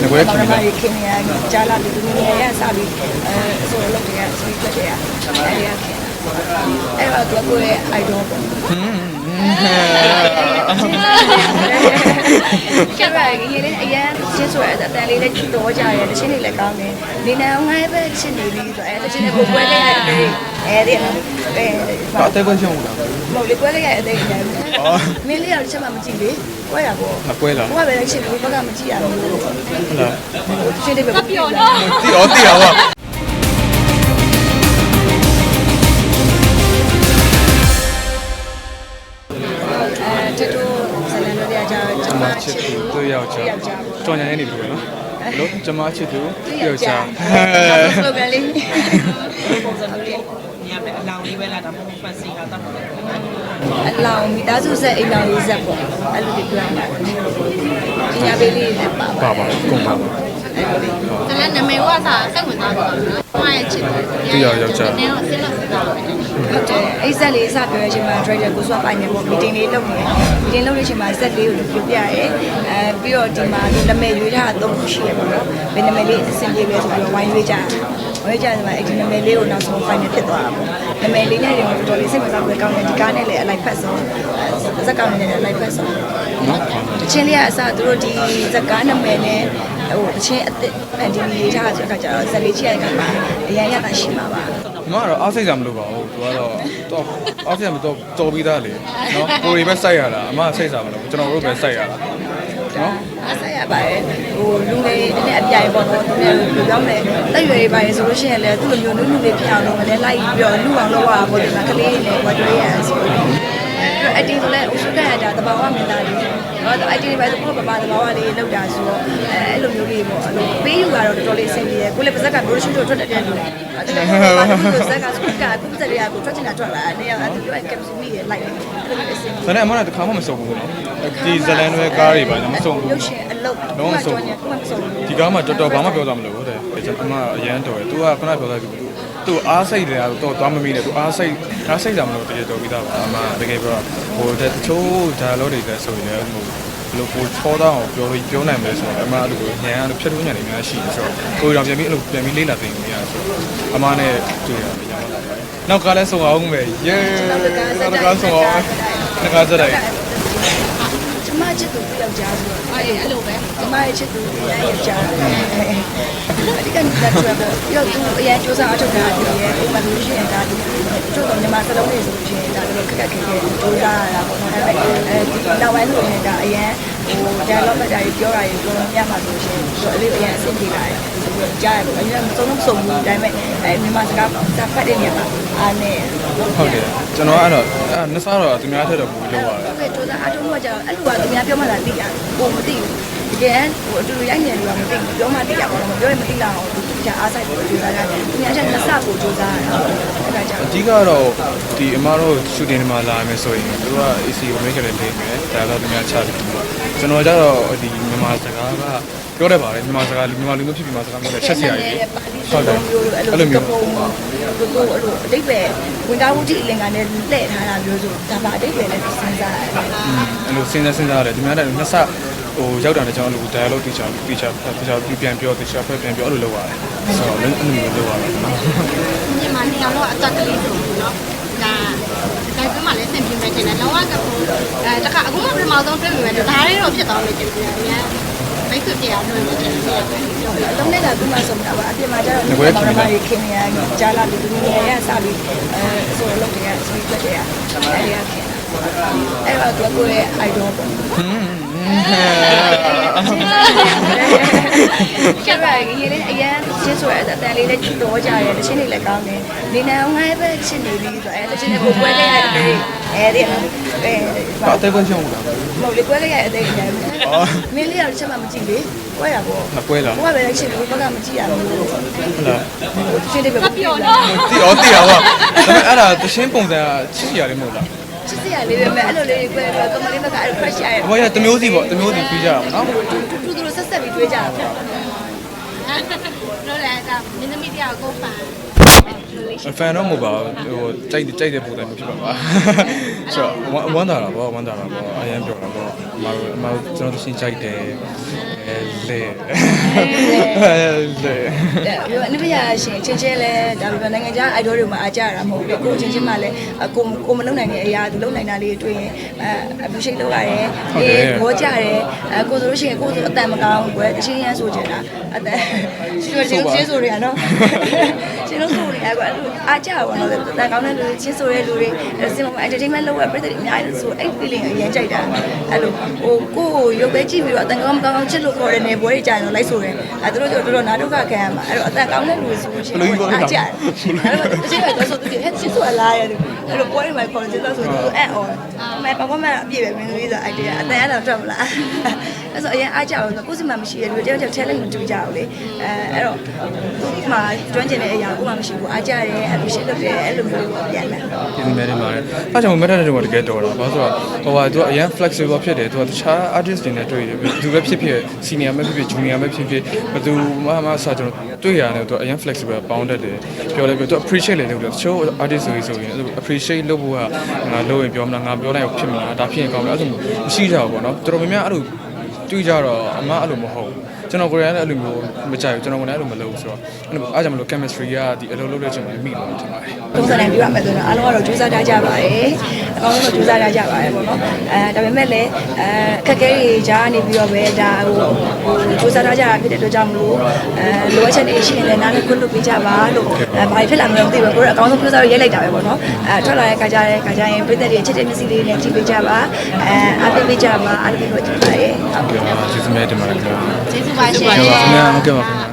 ငကွဲခင်ဗျာခင်ဗျာကြားလာလူငယ်ရစပြီးအဲဆိုတော့လုပ်တယ်ဆွေးထွက်တယ်အဲဒီကခင်အဲ့တော့သူကိုရဲ့ idol ပေါ့ကျပါ ရင်ရေလေးအရန်ချစ်ဆိုရတဲ့အတန်လေးလည်းတော့ကြရဲတချင်းလေးလည်းကောင်းတယ်နေနေအောင်ငါ့ပဲချစ်နေပြီဆိုအဲတချင်းလေးကိုပွဲခဲ့ရတဲ့အဲဒီအဲဘာအသေးကွန်းရှုံးလားမဟုတ်လေပွဲခဲ့ရတဲ့အတိုင်းတယ်မင်းလေးကချက်မှမကြည့်လေပွဲရပေါ့မကွဲလားဘုကပဲလည်းချစ်လို့ဘက်ကမကြည့်ရဘူးလို့ဟုတ်လားတချင်းလေးပဲပြောတော့တီအော်တီအော်ပါအဲတတူဇလန်တို့ရကြတော့ကျမချစ်သူသူ့ ယောက်ျားကြော်ညာရနေပြီနော်လို့ကျမချစ်သူသူ့ယောက်ျားစလိုဂန်လေးပုံစံမျိုးလေးညမယ်အလောင်းလေးပဲလာတာမဟုတ်ဖတ်စီတာတော့အလောင်းမိသားစုဆက်အိမ်လောင်းလေးဆက်ပေါ့အဲ့လိုဒီပြောင်းပါပညာပေးလေးလည်းပါပါပါပါကုန်ပါပါဒါလည်းနာမည်ဝါစာစိတ်ဝင်စားတော့နော်။ဘာရဲ့ချစ် တယ်။နည်းတော့ဆင်းလို့စဉ်းစားတာပဲဟုတ်တယ်အိတ်ဆက်လေးစပြောရချင်းမှာ trader ကိုစွာပိုင်နေပေါ့ meeting လေးလုပ်နေတယ် meeting လုပ်နေချင်းမှာဆက်လေးကိုပြောပြရဲအဲပြီးတော့ဒီမှာနာမည်ရွေးထားတာ၃ခုရှိရပေါ့နော်ဘယ်နာမည်လေးအဆင်ပြေလဲဆိုပြီးတော့ဝိုင်းရွေးကြတယ်ဝိုင်းကြတယ်မှာအဲ့ဒီနာမည်လေးကိုနောက်ဆုံး final ဖြစ်သွားတာပေါ့နာမည်လေးနဲ့တော့တော်တော်လေးစိတ်ဝင်စားပြီးကောင်းတယ်ဒီကားနဲ့လည်းအလိုက်ဖက်ဆုံးဇက်ကောင်နဲ့လည်းအလိုက်ဖက်ဆုံးနော်တ ချင်းလေးကအစသူတို့ဒီဇက်ကားနာမည်နဲ့ဟိုတချင်းအစ်ဒီရေးထားဆိုတော့ကျတော့ဇက်လေးချိရတဲ့ကမှာအရင်ရတာရှိမှာပါဒီမှာတော့အားစိတ်ကမလို့ပါဘူးသူကတော့တော့အားစိတ်ကမတော့တော်ပြီးသားလေနော်ကိုရီပဲစိုက်ရတာအမစိတ်စားမလို့ကျွန်တော်တို့ပဲစိုက်ရတာနော်အားဆက်ရပါတယ်ဟိုလူငယ်တွေနဲ့အပြိုင်ပေါ့နော်သူများလူပြောင်းတယ်တက်ရွယ်တွေပါရင်ဆိုလို့ရှိရင်လည်းသူ့လိုမျိုးနုနုလေးဖြစ်အောင်လုပ်မလဲလိုက်ပြီးတော့လူအောင်လုပ်ရတာပေါ့ဒီမှာကလေးတွေလည်းဝတ်တွေရအောင်ဆိုတော့ အတီဆိုလည်းအုပ်စုတက်ရတာတဘာဝမင်းသားလေးတော့အတီတွေပါဆိုတော့ပပတဘာဝလေးလောက်တာဆိုတော့အဲအဲ့လိုမျိုးလေးပေါ့အဲ့လိုပေးယူတာတော့တော်တော်လေးအဆင်ပြေတယ်ကိုလည်းပါဇက်ကဘိုးရှူတို့ထွက်တတ်တဲ့လူအဲ့ဒါကဇက်ကစကကုသရကိုထွက်ချင်တာထွက်လာနေရတာသူပြောကက်ပစူမီရဲ့လိုက်တယ်အဲ့လိုမျိုးအဆင်ပြေဒါနဲ့အမကတခါမှမစုံဘူးနော်ဒီဇလန်တွေကားတွေပါမစုံဘူးရုပ်ရှင်အလုပ်လုံးဝစုံညခုမှမစုံဘူးဒီကားမှာတော်တော်ဘာမှပြောသားမလို့တဲ့ကျွန်တော်အရန်တော်တယ်။ तू ကခဏပြောသားပြီ။ तू အားစိတ်တယ်တော့သွားမမိနဲ့ तू အားစိတ်အားစိတ်ကြမလို့တကယ်တော်ပြီးသားပါအမတကယ်ပြောဟိုတချို့ဒါလောတွေလည်းဆိုရင်လည်းဟိုဘလို့ကိုချောတော့ပြောလို့ပြောနိုင်မယ်ဆိုတော့အမအဲ့လိုညံအဲ့လိုဖြတ်ထုံးညံနေများရှိဆိုတော့ကိုရောပြန်ပြီးအဲ့လိုပြန်ပြီးလေးလာသိနေရဆိုအမနဲ့တွေ့ရပြီရောနောက်ကားလဲဆုံအောင်ပဲ။ Yeah နောက်ကားဆုံအောင်။နောက်ကားစတဲ့ကျမ ချစ်သူပြောက်ကြားဆိုတော့။အဲ့အဲ့လိုပဲကျမရဲ့ချစ်သူပြောက်ကြားအဓိကနေတာကျွဲပေါ့ပြောသူအရင်စူးစမ်းအထောက်ထားတယ်ရဲ့ဥပမာလို့ရှိရင်ဒါဒီတို့ကမြန်မာစလုံးတွေဆိုလို့ရှိရင်ဒါတော့ခက်ခက်ခဲခဲစူးစမ်းရတာပေါ့နော်ဒါပေမဲ့အဲဒီနောက်ပိုင်းဆိုရင်ဒါအရင် ဟို dialogue မှာဒါပြောတာကြီးပြောရမှာဆိုရှင်ဆိုအလေးအရင်အဆင်ပြေလာတယ်ဆိုတော့ကြားရပေါ့အရင်မစုံလုံးစုံဘူးဒါပေမဲ့အဲမြန်မာစကားဒါဖတ်တဲ့နေရာမှာအားနေဟုတ်တယ်ကျွန်တော်ကတော့အဲ့နှစ်စားတော့သူများထက်တော့ပိုလို့ရတယ်ဟုတ်ကဲ့ကြိုးစားအားထုတ်လို့ကကြာအဲ့လိုကသူများပြောမှလာသိတာကိုမသိဘူး တကယ်ဟိုအတူတူရိုက်နေတယ်လို့ကမသိဘူးပြောမှသိရပါတော့မပြောရင်မသိတာအောင်သူကြာအားဆိုင်ပြီးကြိုးစားရတယ်သူများချက်နှစ်ဆကိုကြိုးစားရတာအဲ့ဒါကြောင့်အဓိကတော့ဒီအမားတို့ရှူတင်တွေမှာလာမယ်ဆိုရင်သူက AC ကို make လေးလေးမယ်ဒါတော့သူများချတယ်ကျွန်တော်ကြတော့ဒီမြန်မာစကားကပြောတတ်ပါတယ်မြန်မာစကားမြန်မာလူမျိုးဖြစ်ပြီးမြန်မာစကားပြောတယ်ချက်စရာကြီးဟုတ်တယ်အဲ့လိုမျိုးကိုကိုအဲ့လိုအတိတ်ပဲဝင်ကားဝုဒ္ဓအလင်္ကာနဲ့လှည့်ထားတာမျိုးဆိုဒါပါအတိတ်ပဲလည်းစဉ်းစားရတယ်အဲ့လိုစဉ်းစားစဉ်းစားရတယ်ဒီများတဲ့နှစ်ဆ ဟိုရောက်တာလည်းကျွန်တော်တို့ dialogue teacher teacher teacher ပြန်ပြော teacher ပြန်ပြောအဲ့လိုလုပ်ရတယ်ဆိုတော့လည်းအဲ့လိုမျိုးလုပ်ရတယ်။မြန်မာနေရာတော့အတက်ကလေးဆိုဘူးနော်။ဒါဒါပြမှလည်းဆင်ပြေမယ်တင်တယ်။လောကကအဲတခါအခုမှပြမအောင်တွေ့ပြီမယ်ဒါလေးတော့ဖြစ်သွားမယ်တင်တယ်။အများမိတ်ဆွေတရားတွေ့မယ်တင်တယ်။အလုံးနဲ့ကခုမှဆုံးတာပါအပြင်မှာကျတော့ဒီမှာရခင်ရကြားလာလူငယ်ရစပြီးအဲဆိုတော့လုပ်တယ်ဆွေးထွက်တယ်အဲဒီကခင် အဲ့တော့သူကိုရဲ့ idol ပေါ့ကျပါရင်ရေလေးအရန်ချစ်ဆိုရတဲ့အတန်လေးလည်းတော့ကြရဲတချင်းလေးလည်းကောင်းတယ်နေနေအောင်ငါ့ပဲချစ်နေပြီဆိုအဲတချင်းလေးကိုပွဲခဲ့ရတယ်အဲဒီအဲဘာအသေးကွန်းရှုံးလားမဟုတ်လေပွဲခဲ့ရတဲ့အတိုင်းမင်းလေးကချက်မှမကြည့်လေပွဲရပေါ့မကွဲလားဘုရားပဲချစ်လို့ဘက်ကမကြည့်ရဘူးလို့ဟုတ်လားချစ်တယ်ပဲပြောတော့တီအော်တီအော်ပါဒါပေမဲ့အဲ့ဒါတရှင်းပုံစံကချစ်ရတယ်မဟုတ်လား ချစ်စရာလေးပဲအဲ့လိုလေးကိုယ်ကမလေးဘက်ကအဲ့ crush ရရဟိုကတမျိုးစီပေါ့တမျိုးစီပြီးကြတာပေါ့နော်တူတူတူတူဆက်ဆက်ပြီးတွေးကြတာပေါ့ လို့လည်းဒါမင်းသမီးတရားကိုဖန် ဖန်တော့မဟုတ်ပါဘူးဟိုကြိုက်ကြိုက်တဲ့ပုံစံမျိုးဖြစ်ပါပါဆိုတော့ဝမ်းသာတာပေါ့ဝမ်းသာတာပေါ့အရင်ပြောတာပေါ့အမတို့အမတို့ကျွန်တော်တရှင်းကြိုက်တယ်အဲလေလေလေပြီးတော့အနုပညာရှင်ချင်းချင်းလဲဒါပေမဲ့နိုင်ငံခြား idol တွေမှာအားကြရတာမဟုတ်ဘူးကိုချင်းချင်းမှလည်းကိုကိုမလုံနိုင်တဲ့အရာသူလုံနိုင်တာလေးတွေ့ရင်အဲ appreciate လုပ်ရတယ်အေးဘောကြတယ်အဲကိုဆိုလို့ရှိရင်ကိုဆိုအတန်မကောင်းဘူးကွယ်တချင်းရန်ဆိုကြတာအတန်ရှင်တို့ချင်းချင်းဆိုရနော် ရှင်တို့ဆိုရကွယ်အားကြပါတော့တန်ကောင်းတဲ့လူတွေချင်းဆိုတဲ့လူတွေစင်မ entertainment လုပ်ရပြည်သူအများကြီးဆိုအဲ့ feeling အရင်ကြိုက်တာအဲ့လိုဟိုကိုရုပ်ပဲကြည့်ပြီးတော့အတန်ကောင်းမကောင်းချစ်လို့ခေါ်တဲ့နေပွဲတွေကြာရင်လိုက်ဆိုတယ်အဲသူတို့တို့တော်တော်နာဒုက္ခခံရမှာအဲ့တော့အတန်ကောင်းတဲ့လူတွေဆိုလို့ရှိရင်အားကြတယ်အဲ့တော့တချင်းကတော့ဆိုသူဟဲ့ချစ်ဆိုလာရတယ်အဲ့လိုပွဲတွေမှာခေါ်ချစ်တော့ဆိုသူအဲ့အော်မဲပပမအပြည့်ပဲမင်းတို့ဆို idea အတန်အဲ့တော့ထွက်မလားအဲ့ဆိုအရင်အားကြအောင်ကိုယ်စီမှာမရှိရလူတယောက်တယောက် talent မတူကြဘူးလေအဲအဲ့တော့ဒီမှာကျွမ်းကျင်တဲ့အရာကိုမှမရှိဘူးအားကြတယ် appreciate လုပ်တယ်အဲ့လိုမျိုးပြန်လာဒီမဲ့နေပါတယ်အဲကြောင့်မက်တဲ့တဲ့ကတကယ်တော်တာဘာလို့ဆိုတော့ဟိုဟာသူကအရင် flexible ဖြစ်တယ်သူကတခြား artist တွေနဲ့တွေ့တယ်ဘယ်သူပဲဖြစ်ဖြစ် senior ပဲဖြစ်ဖြစ် junior ပဲဖြစ်ဖြစ်ဘယ်သူမှမဆာကျွန်တော်တွေ့ရတယ်သူကအရင် flexible ပေါင်းတတ်တယ်ပြောလဲပြောသူ appreciate လေလုပ်တယ်တချို့ artist တွေဆိုရင် appreciate လုပ်ဖို့ကငါလုပ်ရင်ပြောမလားငါပြောလိုက်ဖြစ်မလားဒါဖြစ်ရင်ကောင်းတယ်အဲ့လိုမရှိကြဘူးပေါ့နော်တော်တော်များများအဲ့လို တွေ့ကြတော့အမအဲ့လိုမဟုတ်ကျွန်တော်ကိုယ်တိုင်လည်းအဲ့လိုမျိုးမကြိုက်ဘူးကျွန်တော်ကိုယ်တိုင်အဲ့လိုမလုပ်ဘူးဆိုတော့အဲ့လိုအားကြောင့်မလို့ chemistry ကဒီအလုပ်လုပ်တဲ့အချိန်မှာမိလို့ထင်ပါတယ်ပုံစံတိုင်းပြောရမယ်ဆိုတော့အားလုံးကတော့ကြိုးစားထားကြပါတယ်အကောင်းဆုံးတော့ကြိုးစားထားကြပါတယ်ပေါ့နော်အဲဒါပေမဲ့လည်းအဲအခက်အခဲတွေကြားနေပြီးတော့ပဲဒါဟိုဟိုကြိုးစားထားကြတာဖြစ်တဲ့အတွက်ကြောင့်မလို့အဲလိုအပ်ချက်တွေရှိရင်လည်းနားလည်းခွင့်လွှတ်ပေးကြပါလို့အဲဘာဖြစ်လာမလဲမသိဘူးကိုယ်ကအကောင်းဆုံးကြိုးစားရရိုက်လိုက်တာပဲပေါ့နော်အဲထွက်လာတဲ့ခါကျတဲ့ခါကျရင်ပြည်သက်တွေချစ်တဲ့မျက်စိလေးနဲ့ကြည့်ပေးကြပါအဲအားပေးပေးကြပါအားပေးလို့ကြည့်ပါရဲ့ဟုတ်ကျေးဇူးများတင်ပါတယ်ခင်ဗျာကျေးဇူးပါရှင်ဟုတ်ပါခင်ဗျာဟုတ်ကဲ့ပါခင်ဗျာ